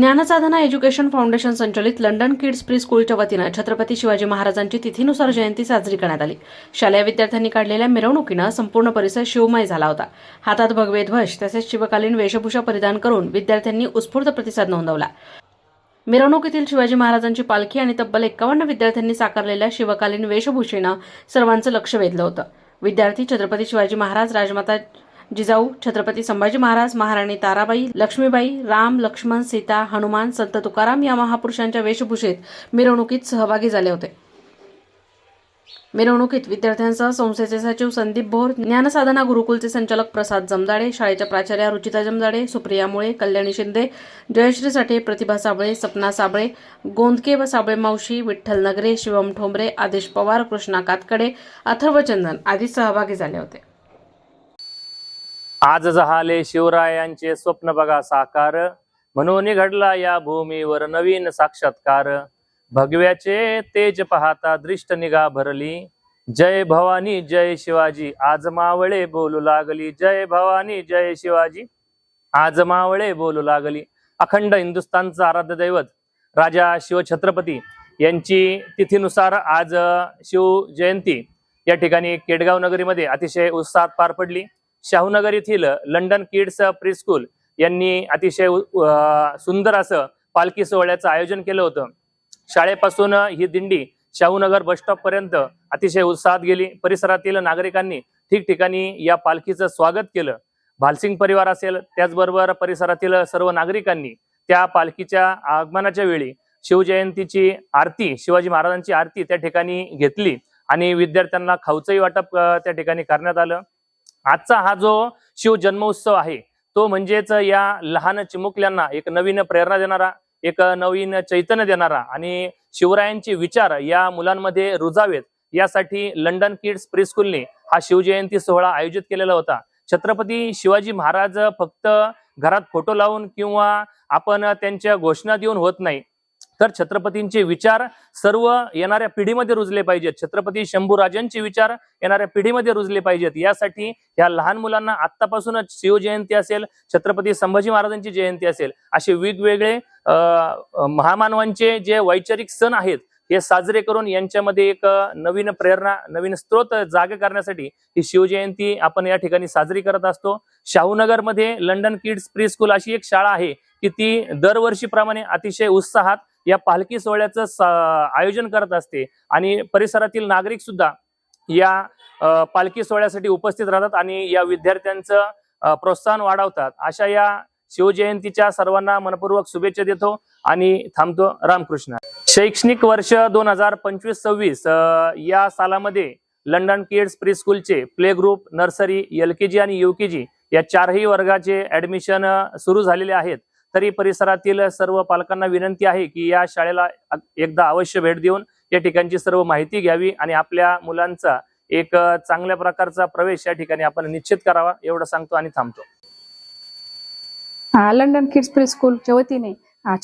ज्ञानसाधना education foundation संचलित London kids pre स्कूलच्या वतीनं छत्रपती शिवाजी महाराजांची तिथीनुसार जयंती साजरी करण्यात आली. शालेय विद्यार्थ्यांनी काढलेल्या मिरवणुकीनं संपूर्ण परिसर शिवमय झाला होता. हातात भगवे ध्वज तसेच शिवकालीन वेशभूषा परिधान करून विद्यार्थ्यांनी उत्स्फूर्त प्रतिसाद नोंदवला. मिरवणुकीतील शिवाजी महाराजांची पालखी आणि तब्बल एक्कावन्न विद्यार्थ्यांनी साकारलेल्या शिवकालीन वेशभूषेनं सर्वांचं लक्ष वेधलं होतं. विद्यार्थी छत्रपती शिवाजी महाराज राजमाता जिजाऊ छत्रपती संभाजी महाराज महाराणी ताराबाई लक्ष्मीबाई राम लक्ष्मण सीता हनुमान संत तुकाराम या महापुरुषांच्या वेशभूषेत मिरवणुकीत सहभागी झाले होते. मिरवणुकीत विद्यार्थ्यांसह संस्थेचे सचिव संदीप भोर ज्ञानसाधना गुरुकुलचे संचालक प्रसाद जमदाडे शाळेच्या प्राचार्या रुचिता जमदाडे सुप्रिया मुळे कल्याणी शिंदे जयश्री साठे प्रतिभा साबळे सपना साबळे गोंदके व साबळे मावशी विठ्ठल नगरे शिवम ठोंबरे आदेश पवार कृष्णा कातकडे अथर्व चंदन आदी सहभागी झाले होते. आज झाले शिवरायांचे स्वप्न बघा साकार. म्हणून घडला या भूमीवर नवीन साक्षात्कार. भगव्याचे तेज पाहता दृष्ट निगा भरली. जय भवानी जय शिवाजी. आज मावळे बोलू लागली. जय भवानी जय शिवाजी. आज मावळे बोलू लागली. अखंड हिंदुस्थानचं आराध्य दैवत राजा शिवछत्रपती यांची तिथीनुसार आज शिवजयंती. शिव जयंती या ठिकाणी केडगाव नगरीमध्ये अतिशय उत्साहात पार पडली. शाहूनगर येथील लंडन किड्स प्रीस्कूल यांनी अतिशय सुंदर असं पालखी सोहळ्याचं आयोजन केलं होतं. शाळेपासून ही दिंडी शाहूनगर बस स्टॉप पर्यंत अतिशय उत्साहात गेली. परिसरातील नागरिकांनी ठिकठिकाणी या पालखीचं स्वागत केलं. भालसिंग परिवार असेल त्याचबरोबर परिसरातील सर्व नागरिकांनी त्या पालखीच्या आगमनाच्या वेळी शिवजयंतीची आरती शिवाजी महाराजांची आरती त्या ठिकाणी घेतली आणि विद्यार्थ्यांना खाऊचंही वाटप त्या ठिकाणी करण्यात आलं. आजचा हा जो शिव जन्मोत्सव आहे तो म्हणजेच या लहान चिमुकल्यांना एक नवीन प्रेरणा देणारा एक नवीन चैतन्य देणारा आणि शिवरायांचे विचार या मुलांमध्ये रुजावेत. यासाठी लंडन किड्स प्री स्कूलने हा शिवजयंती सोहळा आयोजित केलेला होता. छत्रपती शिवाजी महाराज फक्त घरात फोटो लावून किंवा आपण त्यांच्या घोषणा देऊन होत नाही तर छत्रपतींचे विचार सर्व येणाऱ्या पिढीमध्ये रुजले पाहिजेत. छत्रपती शंभूराजांचे विचार येणाऱ्या पिढीमध्ये रुजले पाहिजेत. यासाठी या लहान मुलांना आत्तापासूनच शिवजयंती असेल छत्रपती संभाजी महाराजांची जयंती असेल असे वेगवेगळे महामानवांचे जे वैचारिक सण आहेत हे साजरे करून यांच्यामध्ये एक नवीन प्रेरणा नवीन स्त्रोत जागे करण्यासाठी ही शिवजयंती आपण या ठिकाणी साजरी करत असतो. शाहूनगरमध्ये लंडन किड्स प्री स्कूल अशी एक शाळा आहे की ती दरवर्षीप्रमाणे अतिशय उत्साहात या पालखी सोहळ्याचं आयोजन करत असते आणि परिसरातील नागरिक सुद्धा या पालखी सोहळ्यासाठी उपस्थित राहतात आणि या विद्यार्थ्यांचं प्रोत्साहन वाढवतात. अशा या शिवजयंतीच्या सर्वांना मनपूर्वक शुभेच्छा देतो आणि थांबतो रामकृष्ण. शैक्षणिक वर्ष दोन हजार पंचवीस सव्वीस या सालामध्ये लंडन किड्स प्री स्कूलचे play group nursery L K G आणि यू के जी या चारही वर्गाचे ऍडमिशन सुरू झालेले आहेत. तरी परिसरातील सर्व पालकांना विनंती आहे की या शाळेला एकदा अवश्य भेट देऊन या ठिकाणची सर्व माहिती घ्यावी आणि आपल्या मुलांचा एक चांगल्या प्रकारचा प्रवेश या ठिकाणी आपण निश्चित करावा एवढं सांगतो आणि थांबतो. लंडन किड्स प्री स्कूलच्या वतीने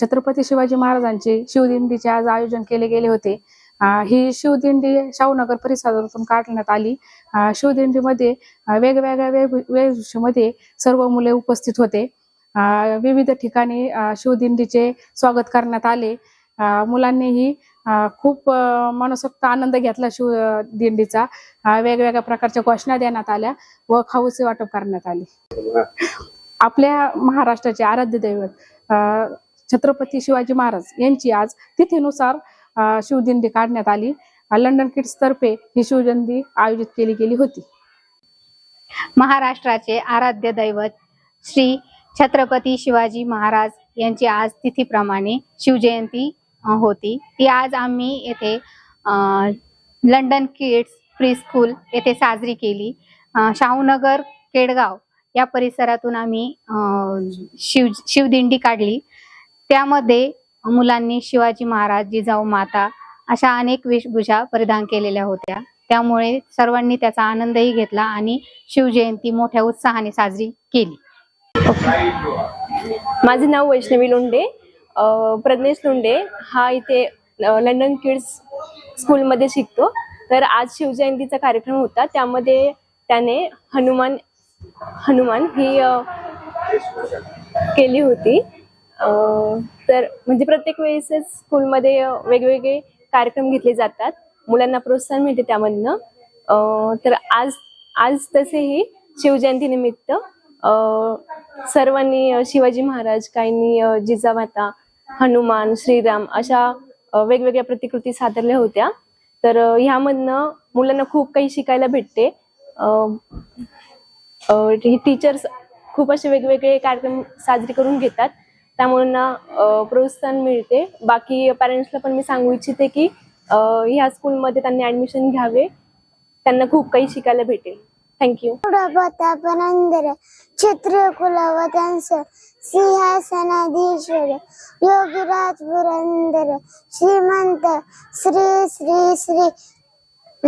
छत्रपती शिवाजी महाराजांचे शिवदिंडीचे आज आयोजन केले गेले होते. ही शिवदिंडी शाहूनगर परिसरातून काढण्यात आली. शिवदिंडीमध्ये वेगवेगळ्या वेभ- सर्व मुले उपस्थित होते. विविध ठिकाणी शिवदिंडीचे स्वागत करण्यात आले. मुलांनीही खूप मनसोक्त आनंद घेतला शिव दिंडीचा वेगवेगळ्या प्रकारच्या घोषणा देण्यात आल्या व खाऊचे वाटप करण्यात आले. आपल्या महाराष्ट्राचे आराध्य दैवत छत्रपती शिवाजी महाराज यांची आज तिथीनुसार शिवदिंडी काढण्यात आली. लंडन किड्स तर्फे ही शिवजयंती आयोजित केली गेली होती. महाराष्ट्राचे आराध्य दैवत श्री छत्रपती शिवाजी महाराज यांची आज तिथीप्रमाणे शिवजयंती होती. ती आज आम्ही येथे लंडन किड्स प्री स्कूल येथे साजरी केली. शाहूनगर केडगाव या परिसरातून आम्ही शिव शिवदिंडी काढली. त्यामध्ये मुलांनी शिवाजी महाराज जिजाऊ माता अशा अनेक वेशभूषा परिधान केलेल्या होत्या. त्यामुळे सर्वांनी त्याचा आनंदही घेतला आणि शिवजयंती मोठ्या उत्साहाने साजरी केली. माझे नाव वैष्णवी लोंडे अ, प्रज्ञेश लोंडे हा इथे लंडन किड्स स्कूलमध्ये शिकतो. तर आज शिवजयंतीचा कार्यक्रम होता. त्यामध्ये त्याने हनुमान हनुमान ही केली होती. तर म्हणजे प्रत्येक वेळेस स्कूलमध्ये वेगवेगळे कार्यक्रम घेतले जातात. मुलांना प्रोत्साहन मिळते त्यामधनं. तर आज आज तसेही शिवजयंती निमित्त सर्वांनी शिवाजी महाराज काहींनी जिजामाता हनुमान श्रीराम अशा वेगवेगळ्या प्रतिकृती सादरल्या होत्या. तर ह्यामधनं मुलांना खूप काही शिकायला भेटते. अं, ही टीचर्स खूप असे वेगवेगळे कार्यक्रम साजरे करून घेतात. त्यामुळे ना प्रोत्साहन मिळते. बाकी पॅरेंट्सला पण मी सांगू इच्छिते की ह्या स्कूलमध्ये त्यांनी ऍडमिशन घ्यावे. त्यांना खूप काही शिकायला भेटेल. थँक्यू प्रतापनंदर क्षत्रिय कुलवतंस सिंहासनाधीश्वर योगीराज पुरंदर श्रीमंत श्री श्री श्री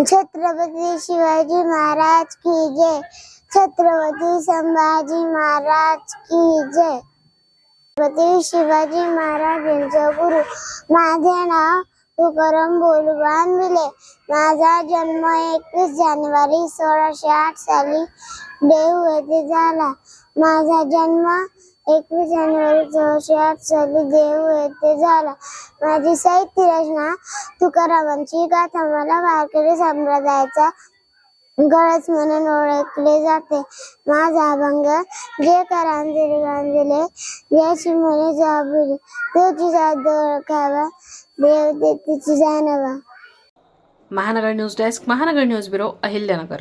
छत्रपती शिवाजी महाराज की जय. छत्रपती संभाजी महाराज की जय. छत्रपती शिवाजी महाराज यांचे गुरु. माझे नाव तुकाराम बोलवान विले. माझा जन्म एकवीस जानेवारी सोळाशे आठ साली देव येथे झाला. माझा जन्म एकवीस जानेवारी सोळाशे आठ साली देव येथे झाला. माझी साहित्य रचना तुकारामांची गाथा. मला वारकरी संप्रदायाचा गळस म्हणून ओळखले जाते. माझा अभंग जे करांजली गांजले याची म्हणे जाबुली तुझी साध ओळखावा देव ते तिची जाणवा. Mahanagar news desk Mahanagar news bureau Ahilyanagar.